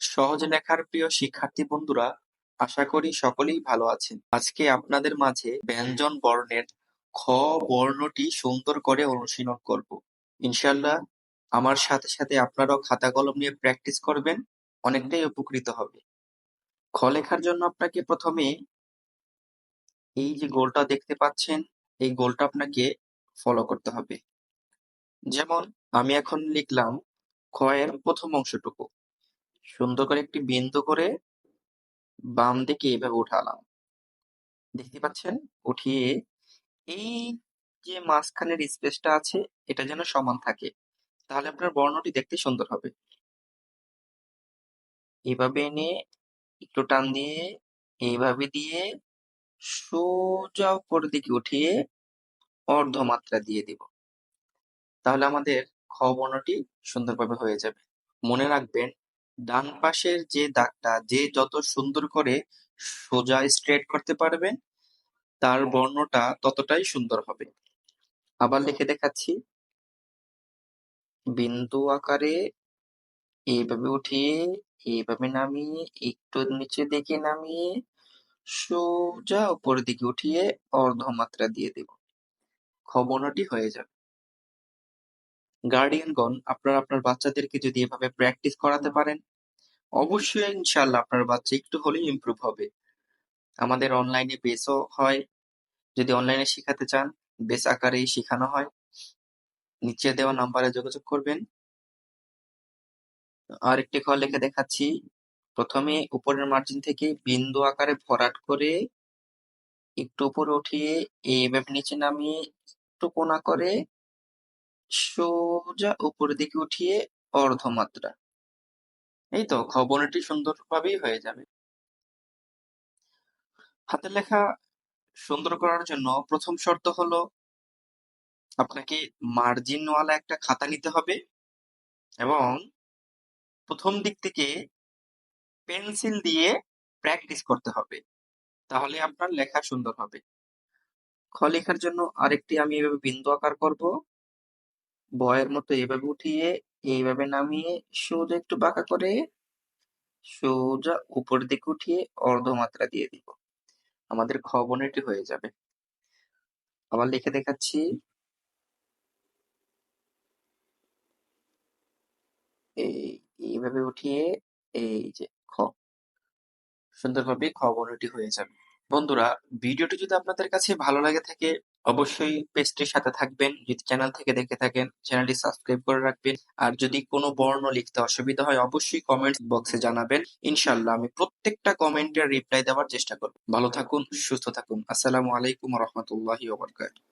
সহজ লেখার প্রিয় শিক্ষার্থী বন্ধুরা, আশা করি সকলেই ভালো আছেন। আজকে আপনাদের মাঝে ব্যঞ্জন বর্ণের খ বর্ণটি সুন্দর করে অনুশীলন করব। ইনশাল্লাহ আমার সাথে সাথে আপনারাও খাতা কলম নিয়ে প্র্যাকটিস করবেন, অনেকটাই উপকৃত হবে। খ লেখার জন্য আপনাকে প্রথমে এই যে গোলটা দেখতে পাচ্ছেন, এই গোলটা আপনাকে ফলো করতে হবে। যেমন, আমি এখন লিখলাম, খ এর প্রথম অংশটুকু। সুন্দর করে একটি বিন্দু করে বাম দিকে এভাবে উঠালাম। দেখতে পাচ্ছেন? উঠিয়ে এই যে মাঝখানের স্পেসটা আছে, এটা যেন সমান থাকে। তাহলে আপনার বর্ণটি দেখতে সুন্দর হবে। এভাবে এনে একটু টান দিয়ে এইভাবে দিয়ে সোজা উপর দিকে উঠিয়ে অর্ধমাত্রা দিয়ে দিব। তাহলে আমাদের খ বর্ণটি সুন্দরভাবে হয়ে যাবে। মনে রাখবেন ডান পাশের যে দাগটা, যে যত সুন্দর করে সোজা স্ট্রেট করতে পারবে তার বর্ণটা ততটাই সুন্দর হবে। আবার লিখে দেখাচ্ছি। বিন্দু আকারে এইভাবে উঠিয়ে এইভাবে নামিয়ে, একটু নিচে দিকে নামিয়ে, সোজা উপরের দিকে উঠিয়ে অর্ধমাত্রা দিয়ে দেব। খবরটি হয়ে যাবে। গার্ডিয়ানগণ আপনারা আপনার বাচ্চাদেরকে যদি এভাবে প্র্যাকটিস করাতে পারেন অবশ্যই ইনশাল্লাহ আপনার বাচ্চা একটু হলেও ইমপ্রুভ হবে। আমাদের অনলাইনে বেসও হয়। যদি অনলাইনে শেখাতে চান বেস আকারেই শেখানো হয়। নিচে দেওয়া নাম্বারে যোগাযোগ করবেন। আরেকটি ঘর লিখে দেখাচ্ছি। প্রথমে উপরের মার্জিন থেকে বিন্দু আকারে ভরাট করে একটু উপরে উঠিয়ে এইভাবে নিচে নামিয়ে একটু কোনা করে সোজা উপরের দিকে উঠিয়ে অর্ধমাত্রা। এই তো খবরটি সুন্দরভাবেই হয়ে যাবে। হাতের লেখা সুন্দর করার জন্য প্রথম শর্ত হলো, আপনাকে মার্জিনওয়ালা একটা খাতা নিতে হবে এবং প্রথম দিক থেকে পেন্সিল দিয়ে প্র্যাকটিস করতে হবে। তাহলে আপনার লেখা সুন্দর হবে। খ লেখার জন্য আরেকটি আমি এভাবে বিন্দু আকার করব। বয়ের মতো এভাবে উঠিয়ে, এইভাবে নামিয়ে, সোজা একটু বাঁকা করে সোজা উপর দিকে উঠিয়ে অর্ধমাত্রা দিয়ে দিব। আমাদের খ বনেটি হয়ে যাবে। আবার লিখে দেখাচ্ছি। এই, এইভাবে উঠিয়ে, এই যে খ সুন্দরভাবে খ বর্ণটি হয়ে যাবে। বন্ধুরা, ভিডিওটি যদি আপনাদের কাছে ভালো লাগে থাকে অবশ্যই পেজটির সাথে থাকবেন, যদি চ্যানেল থেকে দেখে থাকেন চ্যানেলটি সাবস্ক্রাইব করে রাখবেন। আর যদি কোনো বর্ণ লিখতে অসুবিধা হয়, অবশ্যই কমেন্ট বক্সে জানাবেন। ইনশাল্লাহ আমি প্রত্যেকটা কমেন্টের রিপ্লাই দেওয়ার চেষ্টা করব। ভালো থাকুন, সুস্থ থাকুন। আসসালামু আলাইকুম রহমতুল্লাহি ওবরকাতুহ